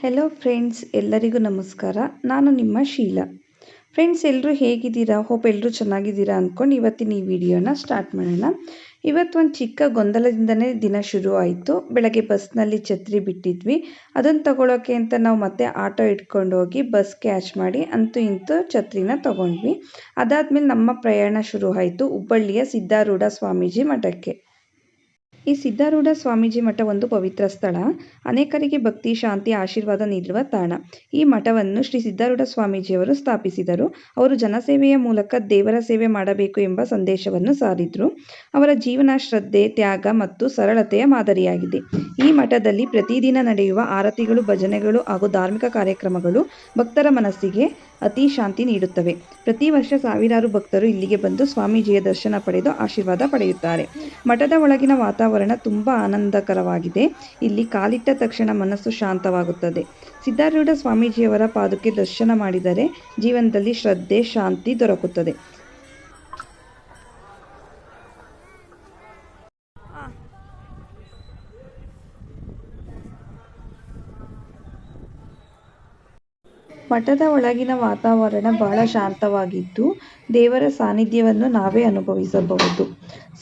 Hello friends ಎಲ್ಲರಿಗೂ ನಮಸ್ಕಾರ. ನಾನು ನಿಮ್ಮ ಶೀಲಾ. ಫ್ರೆಂಡ್ಸ್ ಎಲ್ಲರೂ ಹೇಗಿದ್ದೀರಾ? ಹೋಪ್ ಎಲ್ಲರೂ ಚೆನ್ನಾಗಿದ್ದೀರಾ ಅಂದ್ಕೊಂಡು ಇವತ್ತಿನ ಈ ವಿಡಿಯೋನ ಸ್ಟಾರ್ಟ್ ಮಾಡೋಣ. ಇವತ್ತು ಒಂದು ಚಿಕ್ಕ ಗೊಂದಲದಿಂದನೇ ದಿನ ಶುರು ಆಯಿತು. ಬೆಳಗ್ಗೆ ಬಸ್ನಲ್ಲಿ ಛತ್ರಿ ಬಿಟ್ಟಿದ್ವಿ. ಅದನ್ನು ತಗೊಳ್ಳೋಕೆ ಅಂತ ನಾವು ಮತ್ತೆ ಆಟೋ ಇಟ್ಕೊಂಡು ಹೋಗಿ ಬಸ್ ಕ್ಯಾಚ್ ಮಾಡಿ ಅಂತೂ ಇಂತೂ ಛತ್ರಿನ ತಗೊಂಡ್ವಿ. ಅದಾದಮೇಲೆ ನಮ್ಮ ಪ್ರಯಾಣ ಶುರು ಆಯಿತು. ಹುಬ್ಬಳ್ಳಿಯ ಸಿದ್ಧಾರೂಢ ಸ್ವಾಮೀಜಿ ಮಠಕ್ಕೆ. ಈ ಸಿದ್ಧಾರೂಢ ಸ್ವಾಮೀಜಿ ಮಠ ಒಂದು ಪವಿತ್ರ ಸ್ಥಳ. ಅನೇಕರಿಗೆ ಭಕ್ತಿ, ಶಾಂತಿ, ಆಶೀರ್ವಾದ ನೀಡುವ ತಾಣ. ಈ ಮಠವನ್ನು ಶ್ರೀ ಸಿದ್ಧಾರೂಢ ಸ್ವಾಮೀಜಿಯವರು ಸ್ಥಾಪಿಸಿದರು. ಅವರು ಜನಸೇವೆಯ ಮೂಲಕ ದೇವರ ಸೇವೆ ಮಾಡಬೇಕು ಎಂಬ ಸಂದೇಶವನ್ನು ಸಾರಿದ್ರು. ಅವರ ಜೀವನ ಶ್ರದ್ಧೆ, ತ್ಯಾಗ ಮತ್ತು ಸರಳತೆಯ ಮಾದರಿಯಾಗಿದೆ. ಈ ಮಠದಲ್ಲಿ ಪ್ರತಿದಿನ ನಡೆಯುವ ಆರತಿಗಳು, ಭಜನೆಗಳು ಹಾಗೂ ಧಾರ್ಮಿಕ ಕಾರ್ಯಕ್ರಮಗಳು ಭಕ್ತರ ಮನಸ್ಸಿಗೆ ಅತಿ ಶಾಂತಿ ನೀಡುತ್ತವೆ. ಪ್ರತಿ ವರ್ಷ ಸಾವಿರಾರು ಭಕ್ತರು ಇಲ್ಲಿಗೆ ಬಂದು ಸ್ವಾಮೀಜಿಯ ದರ್ಶನ ಪಡೆದು ಆಶೀರ್ವಾದ ಪಡೆಯುತ್ತಾರೆ. ಮಠದ ಒಳಗಿನ ವಾತಾವರಣ ತುಂಬ ಆನಂದಕರವಾಗಿದೆ. ಇಲ್ಲಿ ಕಾಲಿಟ್ಟ ತಕ್ಷಣ ಮನಸ್ಸು ಶಾಂತವಾಗುತ್ತದೆ. ಸಿದ್ಧಾರೂಢ ಸ್ವಾಮೀಜಿಯವರ ಪಾದುಕೆ ದರ್ಶನ ಮಾಡಿದರೆ ಜೀವನದಲ್ಲಿ ಶ್ರದ್ಧೆ, ಶಾಂತಿ ದೊರಕುತ್ತದೆ. ಮಠದ ಒಳಗಿನ ವಾತಾವರಣ ಬಹಳ ಶಾಂತವಾಗಿದ್ದು, ದೇವರ ಸಾನ್ನಿಧ್ಯವನ್ನು ನಾವೇ ಅನುಭವಿಸಬಹುದು.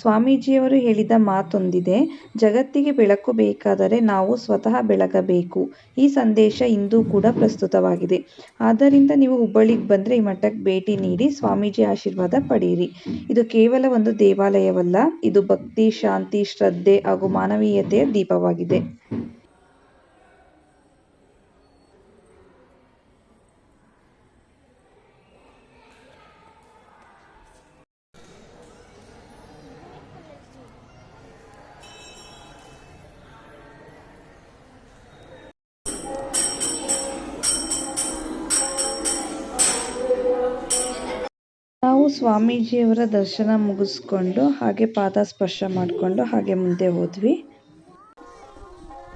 ಸ್ವಾಮೀಜಿಯವರು ಹೇಳಿದ ಮಾತೊಂದಿದೆ, ಜಗತ್ತಿಗೆ ಬೆಳಕು ಬೇಕಾದರೆ ನಾವು ಸ್ವತಃ ಬೆಳಗಬೇಕು. ಈ ಸಂದೇಶ ಇಂದು ಕೂಡ ಪ್ರಸ್ತುತವಾಗಿದೆ. ಆದ್ದರಿಂದ ನೀವು ಹುಬ್ಬಳ್ಳಿಗೆ ಬಂದರೆ ಈ ಮಠಕ್ಕೆ ಭೇಟಿ ನೀಡಿ, ಸ್ವಾಮೀಜಿ ಆಶೀರ್ವಾದ ಪಡೆಯಿರಿ. ಇದು ಕೇವಲ ಒಂದು ದೇವಾಲಯವಲ್ಲ, ಇದು ಭಕ್ತಿ, ಶಾಂತಿ, ಶ್ರದ್ಧೆ ಹಾಗೂ ಮಾನವೀಯತೆಯ ದೀಪವಾಗಿದೆ. ಸ್ವಾಮೀಜಿಯವರ ದರ್ಶನ ಮುಗಿಸ್ಕೊಂಡು ಹಾಗೆ ಪಾದ ಸ್ಪರ್ಶ ಮಾಡಿಕೊಂಡು ಹಾಗೆ ಮುಂದೆ ಹೋದ್ವಿ.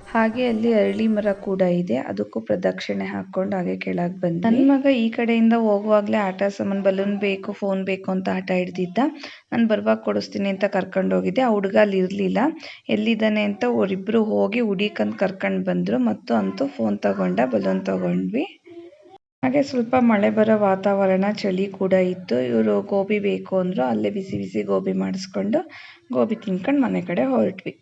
ಹಾಗೆ ಅಲ್ಲಿ ಅರಳಿ ಮರ ಕೂಡ ಇದೆ. ಅದಕ್ಕೂ ಪ್ರದಕ್ಷಿಣೆ ಹಾಕೊಂಡು ಹಾಗೆ ಕೆಳಗೆ ಬಂದ ನನ್ನ ಮಗ ಈ ಕಡೆಯಿಂದ ಹೋಗುವಾಗಲೇ ಆಟ ಸಾಮಾನು ಬಲೂನ್ ಬೇಕು ಫೋನ್ ಬೇಕು ಅಂತ ಆಟ ಹಿಡ್ದಿದ್ದ. ನಾನು ಬರುವಾಗ ಕೊಡಿಸ್ತೀನಿ ಅಂತ ಕರ್ಕೊಂಡು ಹೋಗಿದ್ದೆ. ಆ ಹುಡುಗ ಅಲ್ಲಿ ಇರಲಿಲ್ಲ. ಎಲ್ಲಿದ್ದಾನೆ ಅಂತ ಅವರಿಬ್ಬರು ಹೋಗಿ ಹುಡಿಕಂದು ಕರ್ಕೊಂಡು ಬಂದರು. ಮತ್ತು ಅಂತೂ ಫೋನ್ ತಗೊಂಡ ಬಲೂನ್ ತಗೊಂಡ್ವಿ. ಹಾಗೆ ಸ್ವಲ್ಪ ಮಳೆ ಬರೋ ವಾತಾವರಣ ಚಳಿ ಕೂಡ ಇತ್ತು. ಇವರು ಗೋಬಿ ಬೇಕು ಅಂದರು ಅಲ್ಲೇ ಬಿಸಿ ಬಿಸಿ ಗೋಬಿ ಮಾಡಿಸ್ಕೊಂಡು ಗೋಬಿ ತಿನ್ಕೊಂಡು ಮನೆ ಕಡೆ ಹೊರಟ್ವಿ.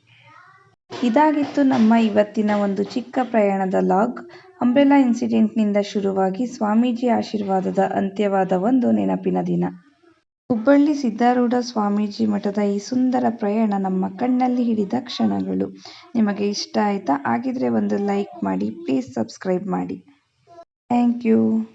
ಇದಾಗಿತ್ತು ನಮ್ಮ ಇವತ್ತಿನ ಒಂದು ಚಿಕ್ಕ ಪ್ರಯಾಣದ ಲಾಗ್. ಅಂಬ್ರೆಲಾ ಇನ್ಸಿಡೆಂಟ್ನಿಂದ ಶುರುವಾಗಿ ಸ್ವಾಮೀಜಿ ಆಶೀರ್ವಾದದ ಅಂತ್ಯವಾದ ಒಂದು ನೆನಪಿನ ದಿನ. ಹುಬ್ಬಳ್ಳಿ ಸಿದ್ಧಾರೂಢ ಸ್ವಾಮೀಜಿ ಮಠದ ಈ ಸುಂದರ ಪ್ರಯಾಣ ನಮ್ಮ ಕಣ್ಣಲ್ಲಿ ಹಿಡಿದ ಕ್ಷಣಗಳು. ನಿಮಗೆ ಇಷ್ಟ ಆಯಿತಾ? ಆಗಿದ್ರೆ ಒಂದು ಲೈಕ್ ಮಾಡಿ, ಪ್ಲೀಸ್ ಸಬ್ಸ್ಕ್ರೈಬ್ ಮಾಡಿ. Thank you.